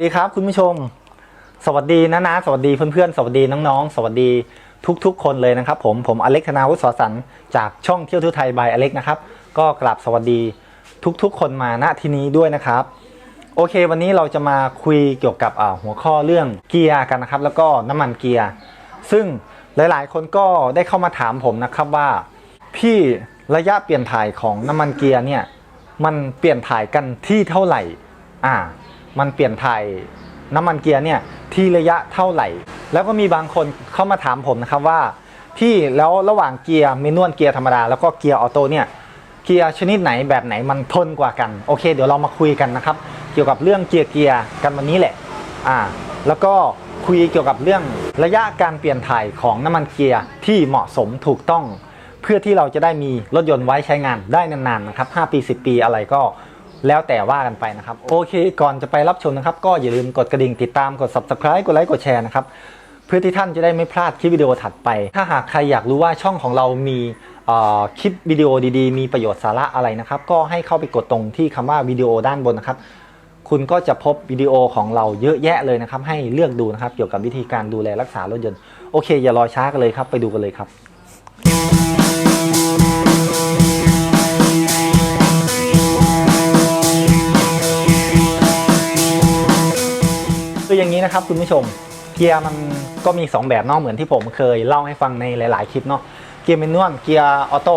สวัสดีครับคุณผู้ชม สวัสดีนะนะสวัสดีเพื่อนๆ สวัสดีน้องๆ สวัสดีทุกๆ คนเลยนะครับ ผมผมอเล็กธนาวุฒิสอสันจากช่องเที่ยวทั่วไทยบายอเล็กนะครับ ก็กราบสวัสดีทุกๆ คนมาณที่นี้ด้วยนะครับ โอเค วันนี้เราจะมาคุยเกี่ยวกับหัวข้อเรื่องเกียร์กันนะครับ แล้วก็น้ำมันเกียร์ซึ่งหลายๆ คนก็ได้เข้ามาถามผมนะครับว่า พี่ระยะเปลี่ยนถ่ายของน้ำมันเกียร์เนี่ยมันเปลี่ยนถ่ายกันที่เท่าไหร่อ่า มันเปลี่ยนถ่ายน้ำมันเกียร์เนี่ยที่ระยะเท่าไหร่ แล้วก็มีบางคนเข้ามาถามผมนะครับว่าพี่แล้วระหว่างเกียร์เมนวลเกียร์ธรรมดาแล้วก็เกียร์ออโต้เนี่ยเกียร์ชนิดไหนแบบไหนมันทนกว่ากันโอเค เดี๋ยวเรามาคุยกันนะครับ เกี่ยวกับเรื่องเกียร์เกียร์กันวันนี้แหละอ่าแล้วก็คุยเกี่ยวกับเรื่องระยะการเปลี่ยนถ่ายของน้ำมันเกียร์ที่เหมาะสมถูกต้อง เพื่อที่เราจะได้มีรถยนต์ไว้ใช้งานได้นานๆนะครับ 5 ปี 10 ปีอะไรก็ แล้วแต่ว่ากันไปนะครับ โอเค ก่อนจะไปรับชมนะครับ ก็อย่าลืมกดกระดิ่งติดตามกด subscribe กดไลค์กดแชร์นะครับเพื่อที่ท่านจะได้ไม่พลาดคลิปวิดีโอถัดไป ถ้าหากใครอยากรู้ว่าช่องของเรามีคลิปวิดีโอดีๆ มีประโยชน์สาระอะไรนะครับ ก็ให้เข้าไปกดตรงที่คำว่าวิดีโอด้านบนนะครับ คุณก็จะพบวิดีโอของเราเยอะแยะเลยนะครับ ให้เลือกดูนะครับเกี่ยวกับวิธีการดูแลรักษารถยนต์โอเค อย่ารอช้ากันเลยครับ ไปดูกันเลยครับ นี้นะครับคุณผู้ชมเกียร์มันก็มี 2 แบบนอกเหมือนที่ผมเคยเล่าให้ฟังในหลาย ๆ คลิปเนาะเกียร์เมนวลเกียร์ออโต้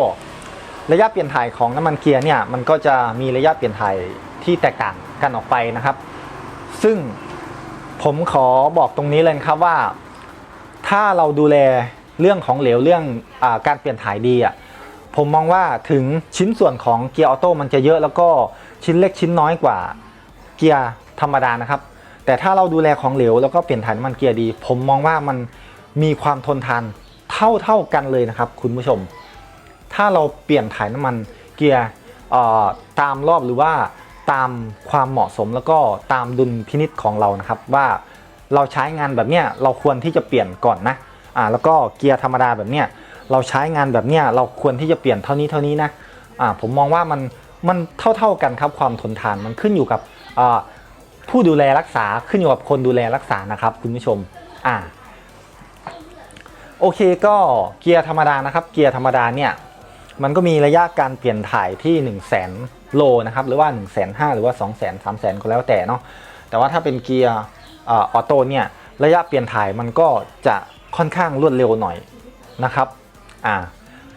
ระยะเปลี่ยนถ่ายของน้ำมันเกียร์เนี่ยมันก็จะมีระยะเปลี่ยนถ่ายที่แตกต่างกันออกไปนะครับ ซึ่งผมขอบอกตรงนี้เลยครับว่า ถ้าเราดูแลเรื่องของเหลวเรื่องอการเปลี่ยนถ่ายดีอะผมมองว่าถึงชิ้นส่วนของเกียร์ออโต้มันจะเยอะแล้วก็ชิ้นเล็กชิ้นน้อยกว่าเกียร์ธรรมดานะครับ แต่ถ้าเราดูแลของเหลวแล้วก็เปลี่ยนถ่ายน้ำมันเกียร์ดี ผมมองว่ามันมีความทนทานเท่าเท่ากันเลยนะครับ คุณผู้ชม ถ้าเราเปลี่ยนถ่ายน้ำมันเกียร์ตามรอบหรือว่าตามความเหมาะสมแล้วก็ตามดุลพินิษของเรานะครับ ว่าเราใช้งานแบบเนี้ยเราควรที่จะเปลี่ยนก่อนนะอ่าแล้วก็เกียร์ธรรมดาแบบเนี้ยเราใช้งานแบบเนี้ยเราควรที่จะเปลี่ยนเท่านี้เท่านี้นะอ่าผมมองว่ามันมันเท่าๆกันครับความทนทานมันขึ้นอยู่กับอ่า ผู้ดูแลรักษาขึ้นอยู่กับคนดูแลรักษานะครับ คุณผู้ชมอ่าโอเคก็เกียร์ธรรมดานะครับ เกียร์ธรรมดาเนี่ยมันก็มีระยะการเปลี่ยนถ่ายที่ 1 0 0 0 0แสนโลนะครับหรือว่า 1 5 0 0 0หรือว่า 2 0 0 0 0 0 3 0 0 0 0ก็แล้วแต่เนาะแต่ว่าถ้าเป็นเกียร์ออโต้เนี่ยระยะเปลี่ยนถ่ายมันก็จะค่อนข้างรวดเร็วหน่อยนะครับอ่า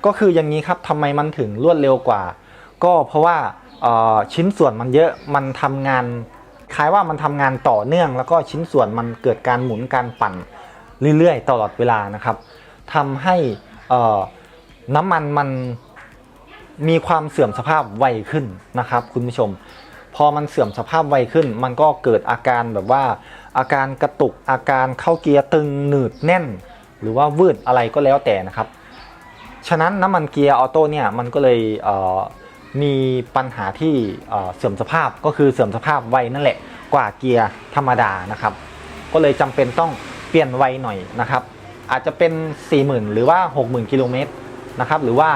ก็คืออย่างนี้ครับทำไมมันถึงรวดเร็วกว่า ก็เพราะว่าชิ้นส่วนมันเยอะมันทำงาน ล้ายว่ามันทำงานต่อเนื่อง แล้วก็ชิ้นส่วนมันเกิดการหมุนการปั่นเรื่อยๆ ตลอดเวลานะครับทำให้น้ำมันมันมีความเสื่อมสภาพไวขึ้นนะครับ คุณผู้ชม พอมันเสื่อมสภาพไวขึ้น มันก็เกิดอาการแบบว่า อาการกระตุกอาการเข้าเกียร์ตึงหนืดแน่น หรือว่าวืดอะไรก็แล้วแต่นะครับ ฉะนั้นน้ำมันเกียร์ออโต้เนี่ยมันก็เลยเมีปัญหาที่เสื่อมสภาพก็คือเสื่อมสภาพไวนั่นแหละกว่าเกียร์ธรรมดานะครับ ก็เลยจำเป็นต้องเปลี่ยนไวหน่อยนะครับ อาจจะเป็น 40,000 หรือว่า 60,000 กิโลเมตรนะครับหรือว่า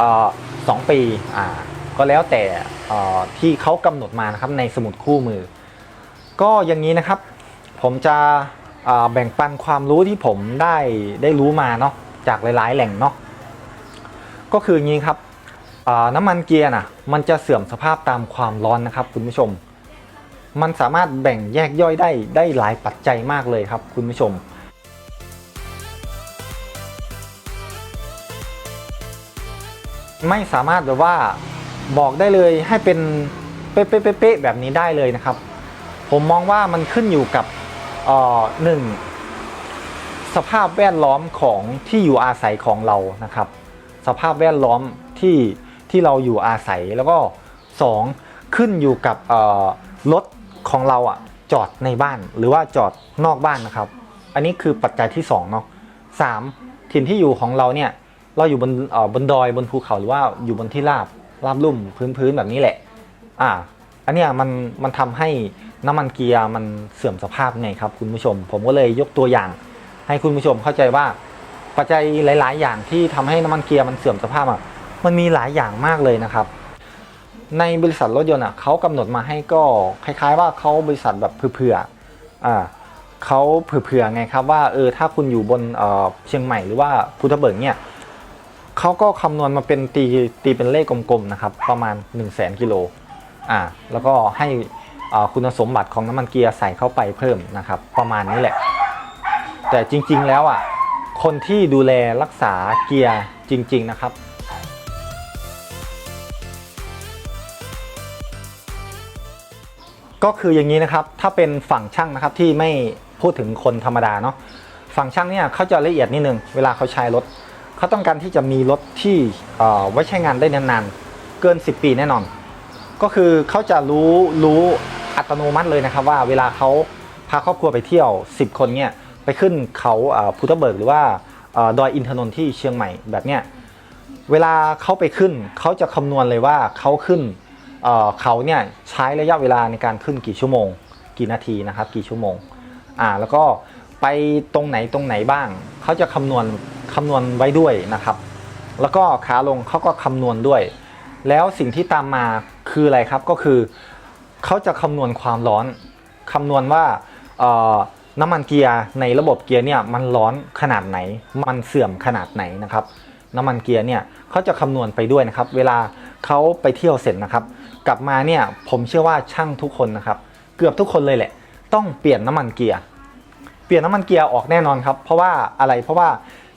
ออสองปีอ่าก็แล้วแต่ที่เขากำหนดมานะครับในสมุดคู่มือ ก็อย่างนี้นะครับ ผมจะแบ่งปันความรู้ที่ผมได้ได้รู้มาเนาะจากหลายๆ แหล่งเนาะก็คืออย่างนี้ครับ น้ำมันเกียร์นะมันจะเสื่อมสภาพตามความร้อนนะครับ คุณผู้ชม มันสามารถแบ่งแยกย่อยได้ได้หลายปัจจัยมากเลยครับ คุณผู้ชม ไม่สามารถแบบว่าบอกได้เลยให้เป็นเป๊ะๆๆๆแบบนี้ได้เลยนะครับ ผมมองว่ามันขึ้นอยู่กับเอ่อหนึ่งสภาพแวดล้อมของที่อยู่อาศัยของเรานะครับ สภาพแวดล้อมที่ ที่เราอยู่อาศัยแล้วก็ 2 ขึ้นอยู่กับรถของเราอะจอดในบ้านหรือว่าจอดนอกบ้านนะครับ อันนี้คือปัจจัยที่2เนาะสามถิ่นที่อยู่ของเราเนี่ยเราอยู่บนบนดอยบนภูเขาหรือว่าอยู่บนที่ราบราบลุ่มพื้นพื้นแบบนี้แหละ อ่า อันเนี้ยมันมันทำให้น้ำมันเกียร์มันเสื่อมสภาพไงครับคุณผู้ชม ผมก็เลยยกตัวอย่าง ให้คุณผู้ชมเข้าใจว่าปัจจัยหลาย ๆ อย่างที่ทำให้น้ำมันเกียร์มันเสื่อมสภาพอะ มันมีหลายอย่างมากเลยนะครับ ในบริษัทรถยนต์อะเขากำหนดมาให้ก็คล้าย ๆ ว่าเขาบริษัทแบบเผื่ออ่าเขาเผื่อไงครับว่าเออถ้าคุณอยู่บนเออเชียงใหม่หรือว่าภูทับเบิกเนี่ยเขาก็คำนวณมาเป็นตีตีเป็นเลขกลมๆนะครับประมาณ 1 0 0 0 0แสนกิโลอ่าแล้วก็ให้อ่คุณสมบัติของน้ำมันเกียร์ใส่เข้าไปเพิ่มนะครับ ประมาณนี้แหละ แต่จริงๆแล้วอะคนที่ดูแลรักษาเกียร์จริง ๆ นะครับ ก็คืออย่างนี้นะครับ ถ้าเป็นฝั่งช่างนะครับที่ไม่พูดถึงคนธรรมดาเนาะฝั่งช่างเนี่ยเขาจะละเอียดนิดนึงเวลาเขาใช้รถเขาต้องการที่จะมีรถที่เอ่อไว้ใช้งานได้นานๆเกิน 10 ปีแน่นอน ก็คือเขาจะรู้รู้อัตโนมัติเลยนะครับว่าเวลาเขาพาครอบครัวไปเที่ยว 10 คนเนี่ยไปขึ้นเขาอ่อภูทับเบิกหรือว่าอ่อดอยอินทนนท์ที่เชียงใหม่แบบเนี้ยเวลาเขาไปขึ้นเขาจะคำนวณเลยว่าเขาขึ้น เขาเนี่ยใช้ระยะเวลาในการขึ้นกี่ชั่วโมง กี่นาทีนะครับ กี่ชั่วโมงอ่าแล้วก็ไปตรงไหนตรงไหนบ้าง เขาจะคำนวณคำนวณไว้ด้วยนะครับ แล้วก็ขาลงเขาก็คำนวณด้วย แล้วสิ่งที่ตามมาคืออะไรครับก็คือเขาจะคำนวณความร้อนคำนวณว่าน้ำมันเกียร์ในระบบเกียร์เนี่ยมันร้อนขนาดไหน มันเสื่อมขนาดไหนนะครับ น้ำมันเกียร์เนี่ยเขาจะคำนวณไปด้วยนะครับ เวลา เขาไปเที่ยวเสร็จนะครับ กลับมาเนี่ยผมเชื่อว่าช่างทุกคนนะครับ เกือบทุกคนเลยแหละ ต้องเปลี่ยนน้ำมันเกียร์เปลี่ยนน้ำมันเกียร์ออกแน่นอนครับ เพราะว่าอะไรเพราะว่า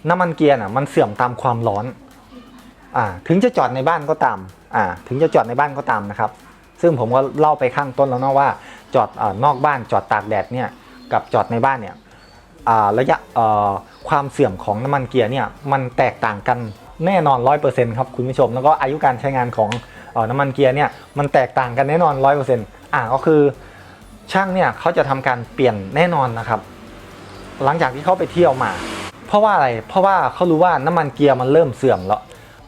น้ำมันเกียร์น่ะมันเสื่อมตามความร้อนอ่าถึงจะจอดในบ้านก็ตามอ่าถึงจะจอดในบ้านก็ตามนะครับ ซึ่งผมก็เล่าไปข้างต้นแล้วเนาะว่า จอดอานอกบ้านจอดตากแดดเนี่ยกับจอดในบ้านเนี่ยอ่าระยะเอ่อความเสื่อมของน้ำมันเกียร์เนี่ยมันแตกต่างกัน แน่นอน100%ครับคุณผู้ชม แล้วก็อายุการใช้งานของน้ำมันเกียร์เนี่ยมันแตกต่างกันแน่นอน100%อ่าก็คือช่างเนี่ยเขาจะทำการเปลี่ยนแน่นอนนะครับ หลังจากที่เขาไปเที่ยวมา เพราะว่าอะไรเพราะว่าเขารู้ว่าน้ำมันเกียร์มันเริ่มเสื่อมแล้ว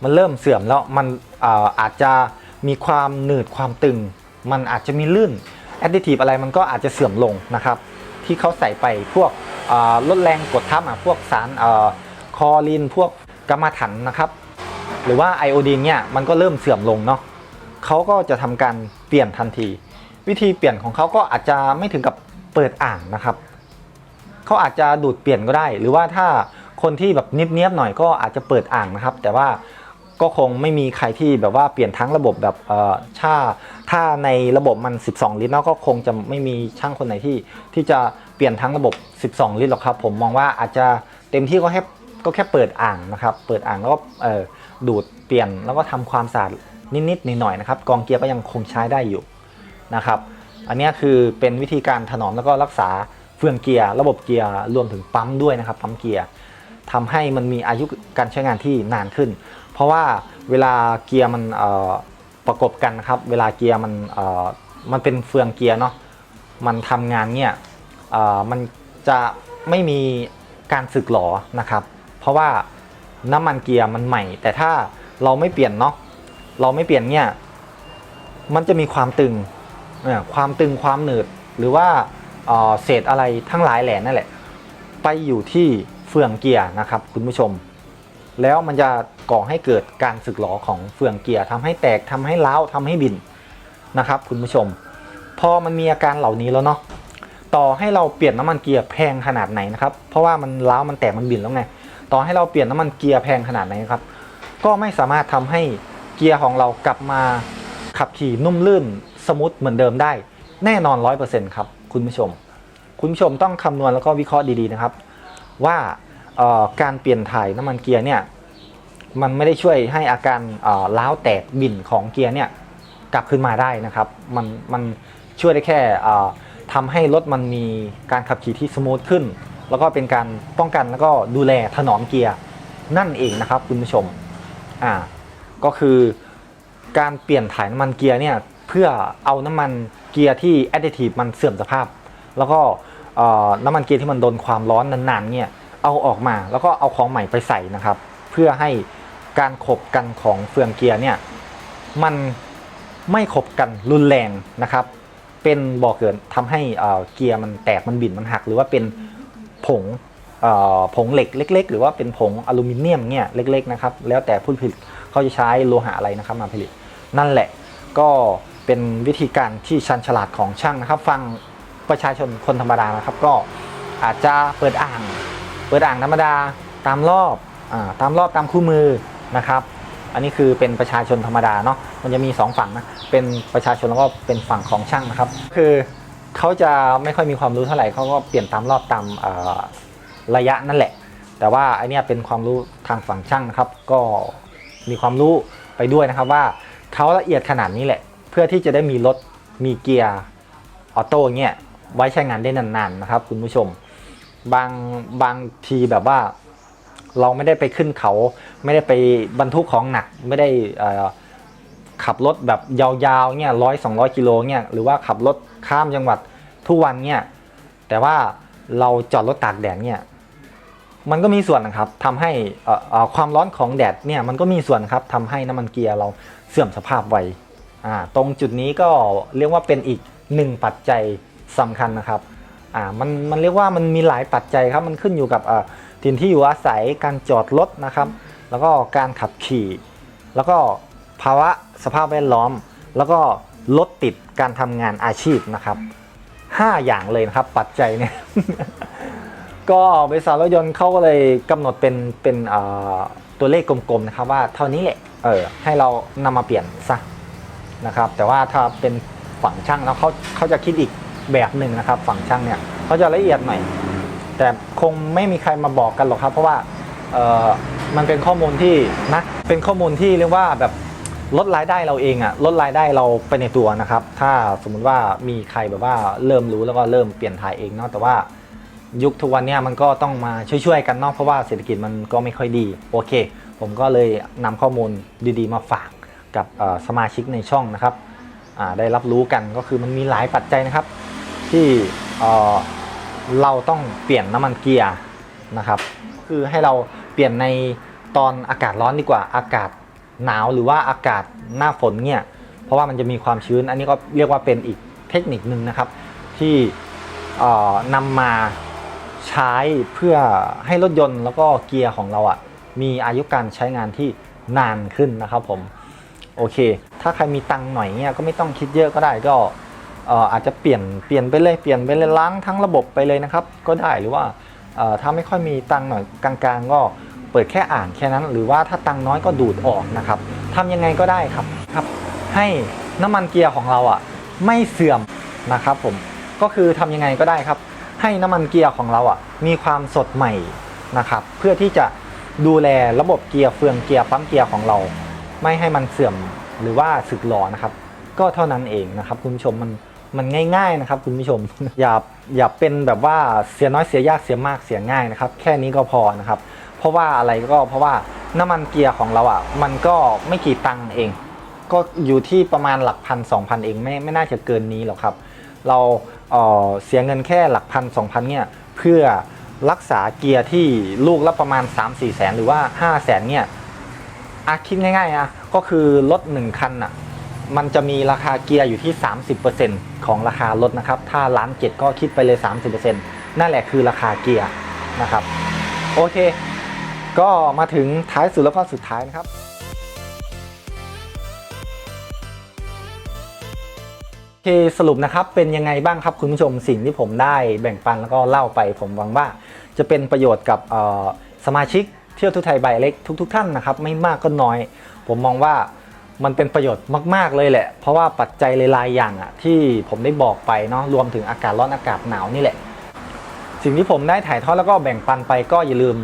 มันเริ่มเสื่อมแล้วมันอาอาจจะมีความหนืดความตึง มันอาจจะมีลื่นแอดดิทีฟอะไรมันก็อาจจะเสื่อมลงนะครับ ที่เขาใส่ไปพวกลดแรงกดทับอะพวกสารคอลินพวก กัมมันถันนะครับ หรือว่าไอโอดีนเนี่ยมันก็เริ่มเสื่อมลงเนาะเขาก็จะทำการเปลี่ยนทันที วิธีเปลี่ยนของเขาก็อาจจะไม่ถึงกับเปิดอ่างนะครับเขาอาจจะดูดเปลี่ยนก็ได้ หรือว่าถ้าคนที่แบบเนียบๆหน่อยก็อาจจะเปิดอ่างนะครับ แต่ว่าก็คงไม่มีใครที่แบบว่าเปลี่ยนทั้งระบบแบบเอ่อถ้าถ้าในระบบมัน 12 ลิตรเนาะก็คงจะไม่มีช่างคนไหนที่ที่จะเปลี่ยนทั้งระบบ 12 ลิตรหรอกครับ ผมมองว่าอาจจะเต็มที่ก็แค่ ก็แค่เปิดอ่างนะครับ เปิดอ่างแล้วก็ดูดเปลี่ยนแล้วก็ทำความสะอาดนิดๆหน่อยๆนะครับ กองเกียร์ก็ยังคงใช้ได้อยู่นะครับ อันนี้คือเป็นวิธีการถนอมแล้วก็รักษาเฟืองเกียร์ระบบเกียร์รวมถึงปั๊มด้วยนะครับ ปั๊มเกียร์ทำให้มันมีอายุการใช้งานที่นานขึ้น เพราะว่าเวลาเกียร์มันประกบกันนะครับ เวลาเกียร์มันมันเป็นเฟืองเกียร์เนาะมันทำงานเนี่ยมันจะไม่มีการสึกหรอนะครับ เพราะว่าน้ำมันเกียร์มันใหม่ แต่ถ้าเราไม่เปลี่ยนเนาะเราไม่เปลี่ยนเนี่ยมันจะมีความตึงเอ่อความตึงความหนืดหรือว่าเอ่อเศษอะไรทั้งหลายแหล่นั่นแหละ ไปอยู่ที่เฟืองเกียร์นะครับคุณผู้ชม แล้วมันจะก่อให้เกิดการสึกหรอของเฟืองเกียร์ทำให้แตกทำให้เล้าทำให้บินนะครับ คุณผู้ชม พอมันมีอาการเหล่านี้แล้วเนาะต่อให้เราเปลี่ยนน้ำมันเกียร์แพงขนาดไหนนะครับ เพราะว่ามันเล้ามันแตกมันบินแล้วไง ต่อให้เราเปลี่ยนน้ำมันเกียร์แพงขนาดไหนครับ ก็ไม่สามารถทำให้เกียร์ของเรากลับมาขับขี่นุ่มลื่นสมูทเหมือนเดิมได้ แน่นอน 100%ครับคุณผู้ชม คุณผู้ชมต้องคำนวณแล้วก็วิเคราะห์ดีๆนะครับ ว่าการเปลี่ยนถ่ายน้ำมันเกียร์เนี่ยมันไม่ได้ช่วยให้อาการล้าวแตกบินของเกียร์เนี่ยกลับขึ้นมาได้นะครับ มันมันช่วยได้แค่ทำให้รถมันมีการขับขี่ที่สมูทขึ้น แล้วก็เป็นการป้องกันแล้วก็ดูแลถนอมเกียร์นั่นเองนะครับคุณผู้ชมอ่าก็คือการเปลี่ยนถ่ายน้ำมันเกียร์เนี่ยเพื่อเอาน้ำมันเกียร์ที่แอดดิทีฟมันเสื่อมสภาพ แล้วก็เอ่อน้ำมันเกียร์ที่มันโดนความร้อนนานๆเนี่ยเอาออกมาแล้วก็เอาของใหม่ไปใส่นะครับ เพื่อให้การขบกันของเฟืองเกียร์เนี่ยมันไม่ขบกันรุนแรงนะครับ เป็นบ่อเกิดทำให้เกียร์มันแตกมันบินมันหัก หรือว่าเป็น ผงผงเหล็กเล็ก ๆ หรือว่าเป็นผงอลูมิเนียมเนี่ยเล็ก ๆ นะครับ แล้วแต่ผู้ผลิตเขาจะใช้โลหะอะไรนะครับมาผลิต นั่นแหละก็เป็นวิธีการที่ชันฉลาดของช่างนะครับ ฟังประชาชนคนธรรมดานะครับ ก็อาจจะเปิดอ่าง เปิดอ่างธรรมดาตามรอบอตามรอบตามคู่มือนะครับ อันนี้คือเป็นประชาชนธรรมดาเนาะมันจะมีสองฝั่งนะเป็นประชาชนแล้วก็เป็นฝั่งของช่างนะครับ คือ เขาจะไม่ค่อยมีความรู้เท่าไหร่เขาก็เปลี่ยนตามรอบตามระยะนั่นแหละ แต่ว่าไอเนี้ยเป็นความรู้ทางฝั่งช่างนะครับ ก็มีความรู้ไปด้วยนะครับว่าเขาละเอียดขนาดนี้แหละ เพื่อที่จะได้มีรถมีเกียร์ออโต้เงี้ยไว้ใช้งานได้นานๆนะครับคุณผู้ชม บางบางทีแบบว่า เราไม่ได้ไปขึ้นเขา ไม่ได้ไปบรรทุกของหนักไม่ได้อ่ ขับรถแบบยาวๆเนี่ยร้อยสองร้อยกิโลเนี่ยหรือว่าขับรถข้ามจังหวัดทุกวันเนี่ยแต่ว่าเราจอดรถตากแดดเนี่ยมันก็มีส่วนนะครับทำให้เอ่อความร้อนของแดดเนี่ยมันก็มีส่วนครับทำให้น้ำมันเกียร์เราเสื่อมสภาพไวอ่าตรงจุดนี้ก็เรียกว่าเป็นอีกหนึ่งปัจจัยสำคัญนะครับอ่ามันมันเรียกว่ามันมีหลายปัจจัยครับมันขึ้นอยู่กับอ่าถิ่นที่อยู่อาศัยการจอดรถนะครับ แล้วก็การขับขี่ แล้วก็ ภาวะสภาพแวดล้อม แล้วก็รถติดการทำงานอาชีพนะครับห้าอย่างเลยนะครับปัจจัยเนี่ย ก็บริษัทรถยนต์เขาก็เลยกำหนดเป็นเป็นเอ่อตัวเลขกลมๆนะครับว่าเท่านี้แหละเออให้เรานำมาเปลี่ยนซะนะครับ แต่ว่าถ้าเป็นฝั่งช่างแล้วเขาเขาจะคิดอีกแบบหนึ่งนะครับ ฝั่งช่างเนี่ยเขาจะละเอียดหน่อยแต่คงไม่มีใครมาบอกกันหรอกครับ เพราะว่าเออมันเป็นข้อมูลที่นะเป็นข้อมูลที่เรียกว่าแบบ ลดรายได้เราเองอะลดรายได้เราไปในตัวนะครับ ถ้าสมมุติว่ามีใครแบบว่าเริ่มรู้แล้วก็เริ่มเปลี่ยนถ่ายเองเนาะแต่ว่ายุคทุกวันเนี้มันก็ต้องมาช่วยๆกันเนาะเพราะว่าเศรษฐกิจมันก็ไม่ค่อยดีโอเค ผมก็เลยนำข้อมูลดีๆ มาฝากกับสมาชิกในช่องนะครับได้รับรู้กันก็คือมันมีหลายปัจจัยนะครับ ที่เเราต้องเปลี่ยนน้ำมันเกียร์นะครับ คือให้เราเปลี่ยนในตอนอากาศร้อนดีกว่าอากาศ หนาวหรือว่าอากาศหน้าฝนเนี่ยเพราะว่ามันจะมีความชื้น อันนี้ก็เรียกว่าเป็นอีกเทคนิคนึงนะครับ ที่เอ่อนำมาใช้เพื่อให้รถยนต์แล้วก็เกียร์ของเราอะ่ะมีอายุการใช้งานที่นานขึ้นนะครับผมโอเค ถ้าใครมีตังค์หน่อยเนี่ยก็ไม่ต้องคิดเยอะก็ได้ก็อาจจะเปลี่ยนเปลี่ยนไปเลยเปลี่ยนไปเลยล้างทั้งระบบไปเลยนะครับ ก็ได้หรือว่าถ้าไม่ค่อยมีตังค์หน่อยกลางๆ ก็ เปิดแค่อ่านแค่นั้น หรือว่าถ้าตังน้อยก็ดูดออกนะครับทำยังไงก็ได้ครับครับ ให้น้ำมันเกียร์ของเราอะไม่เสื่อมนะครับผมก็คือทำยังไงก็ได้ครับ ให้น้ำมันเกียร์ของเราอะมีความสดใหม่นะครับเพื่อที่จะดูแลระบบเกียร์เฟืองเกียร์ปั๊มเกียร์ของเรา ไม่ให้มันเสื่อมหรือว่าสึกหรอนะครับ ก็เท่านั้นเองนะครับคุณผู้ชมมันมันง่ายๆนะครับคุณผู้ชมอย่าอย่าเป็นแบบว่าเสียน้อยเสียยากเสียมากเสียง่ายนะครับ แค่นี้ก็พอนะครับ เพราะว่าอะไรก็เพราะว่าน้ำมันเกียร์ของเราอะมันก็ไม่กี่ตังค์เอง ก็อยู่ที่ประมาณหลักพันสองพันเองไม่ไม่น่าจะเกินนี้หรอกครับ เราเเสียเงินแค่หลักพันสองพันเนี่ยเพื่อรักษาเกียร์ที่ลูกละประมาณ 3 4แสนหรือว่า5 0 0แสนเนี่ยอะคิดง่ายๆอะก็คือรถ1คันอะมันจะมีราคาเกียร์อยู่ที่ 30%ของราคารถนะครับ ถ้าล้านเจ็ดก็คิดไปเลย 30%นั่นแหละคือราคาเกียร์นะครับ โอเค ก็มาถึงท้ายสุดแล้วก็สุดท้ายนะครับ โอเคสรุปนะครับเป็นยังไงบ้างครับคุณผู้ชมสิ่งที่ผมได้แบ่งปันแล้วก็เล่าไปผมหวังว่า จะเป็นประโยชน์กับสมาชิกเที่ยวทุกไทยใบเล็กทุกๆท่านนะครับ ไม่มากก็น้อย ผมมองว่ามันเป็นประโยชน์มาก ๆ เลยแหละ เพราะว่าปัจจัยหลายๆอย่างอะที่ผมได้บอกไปเนาะรวมถึงอากาศร้อนอากาศหนาวนี่แหละ สิ่งที่ผมได้ถ่ายทอดแล้วก็แบ่งปันไปก็อย่าลืม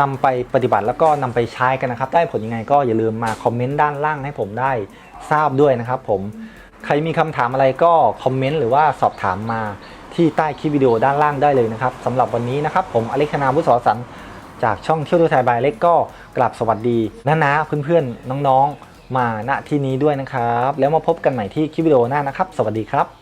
นำไปปฏิบัติแล้วก็นำไปใช้กันนะครับ ได้ผลยังไงก็อย่าลืมมาคอมเมนต์ด้านล่างให้ผมได้ทราบด้วยนะครับผมใครมีคำถามอะไรก็คอมเมนต์หรือว่าสอบถามมาที่ใต้คลิปวิดีโอด้านล่างได้เลยนะครับสำหรับวันนี้นะครับ ผมอเล็กธนาวุฒิสรสันจากช่องเที่ยวดูไทยบายเล็กก็กลับสวัสดีนะนะเพื่อนๆน้องๆ มาณที่นี้ด้วยนะครับ แล้วมาพบกันใหม่ที่คลิปวิดีโอหน้านะครับ สวัสดีครับ